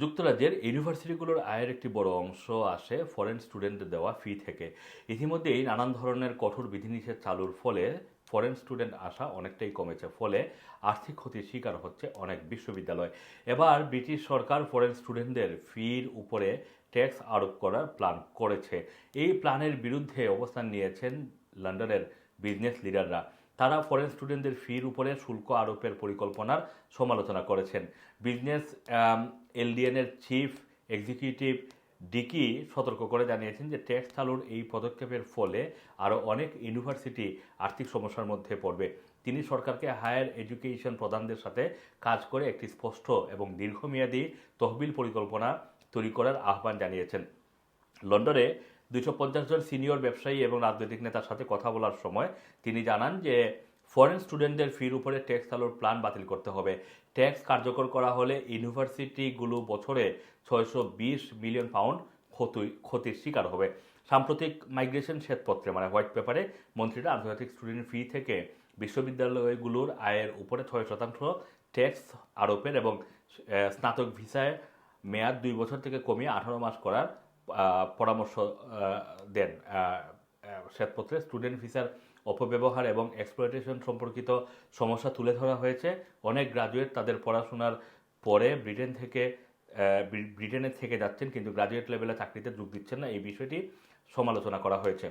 যুক্তরাজ্যের ইউনিভার্সিটিগুলোর আয়ের একটি বড় অংশ আসে ফরেন স্টুডেন্টদের দেওয়া ফি থেকে। ইতিমধ্যেই নানান ধরনের কঠোর বিধিনিষেধ চালুর ফলে ফরেন স্টুডেন্ট আসা অনেকটাই কমেছে, ফলে আর্থিক ক্ষতির শিকার হচ্ছে অনেক বিশ্ববিদ্যালয়। এবার ব্রিটিশ সরকার ফরেন স্টুডেন্টদের ফির উপরে ট্যাক্স আরোপ করার প্ল্যান করেছে। এই প্ল্যানের বিরুদ্ধে অবস্থান নিয়েছেন লন্ডনের বিজনেস লিডাররা তারা ফরেন স্টুডেন্টদের ফির উপরে শুল্ক আরোপের পরিকল্পনার সমালোচনা করেছেন। বিজনেস এলডিএনের চিফ এক্সিকিউটিভ ডিকি সতর্ক করে জানিয়েছেন যে ট্যাক্স চালুর এই পদক্ষেপের ফলে আরও অনেক ইউনিভার্সিটি আর্থিক সমস্যার মধ্যে পড়বে। তিনি সরকারকে হায়ার এডুকেশন প্রধানদের সাথে কাজ করে একটি স্পষ্ট এবং দীর্ঘমেয়াদী তহবিল পরিকল্পনা তৈরি করার আহ্বান জানিয়েছেন। লন্ডনে দুইশো পঞ্চাশ জন সিনিয়র ব্যবসায়ী এবং রাজনৈতিক নেতার সাথে কথা বলার সময় তিনি জানান যে ফরেন স্টুডেন্টদের ফির উপরে ট্যাক্স চালুর প্ল্যান বাতিল করতে হবে। ট্যাক্স কার্যকর করা হলে ইউনিভার্সিটিগুলো বছরে ছয়শো বিশ মিলিয়ন পাউন্ড ক্ষতি, ক্ষতির শিকার হবে। সাম্প্রতিক মাইগ্রেশন শ্বেতপত্রে মানে হোয়াইট পেপারে মন্ত্রীরা আন্তর্জাতিক স্টুডেন্ট ফি থেকে বিশ্ববিদ্যালয়গুলোর আয়ের উপরে ছয় শতাংশ ট্যাক্স আরোপের এবং স্নাতক ভিসায় মেয়াদ দুই বছর থেকে কমিয়ে আঠারো মাস করার পরামর্শ দেন শ্বেতপত্রে স্টুডেন্ট ভিসার অপব্যবহার এবং এক্সপ্লয়টেশন সম্পর্কিত সমস্যা তুলে ধরা হয়েছে। অনেক গ্রাজুয়েট তাদের পড়াশোনার পরে ব্রিটেন থেকে ব্রিটেনে থেকে যাচ্ছেন, কিন্তু গ্রাজুয়েট লেভেলে চাকরিতে যোগ দিচ্ছেন না। এই বিষয়টি সমালোচনা করা হয়েছে।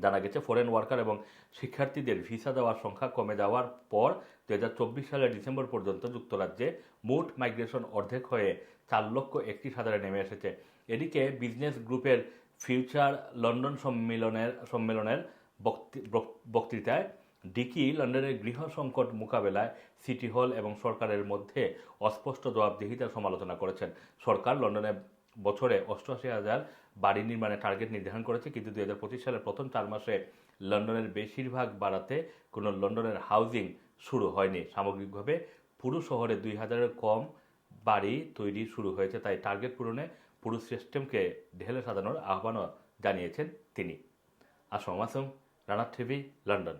জানা গেছে ফরেন ওয়ার্কার এবং শিক্ষার্থীদের ভিসা দেওয়ার সংখ্যা কমে যাওয়ার পর দু হাজার চব্বিশ সালের ডিসেম্বর পর্যন্ত যুক্তরাজ্যে মোট মাইগ্রেশন অর্ধেক হয়ে চার লক্ষ একত্রিশ হাজারে নেমে এসেছে। এদিকে বিজনেস গ্রুপের ফিউচার লন্ডন সম্মেলনের সম্মেলনের বক্তৃ- বক্তৃতায় ডিকি লন্ডনের গৃহ সংকট মোকাবেলায় সিটি হল এবং সরকারের মধ্যে অস্পষ্ট জবাবদিহিতার সমালোচনা করেছেন। সরকার লন্ডনে বছরে অষ্টআশি হাজার বাড়ি নির্মাণের টার্গেট নির্ধারণ করেছে, কিন্তু দুই হাজার পঁচিশ সালের প্রথম চার মাসে লন্ডনের বেশিরভাগ বাড়াতে কোনো লন্ডনের হাউজিং শুরু হয়নি। সামগ্রিকভাবে পুরো শহরে দুই হাজারের কম বাড়ি তৈরি শুরু হয়েছে, তাই টার্গেট পূরণে পুরো সিস্টেমকে ঢেলে সাজানোর আহ্বানও জানিয়েছেন তিনি। Assam Assam Rana TV, London.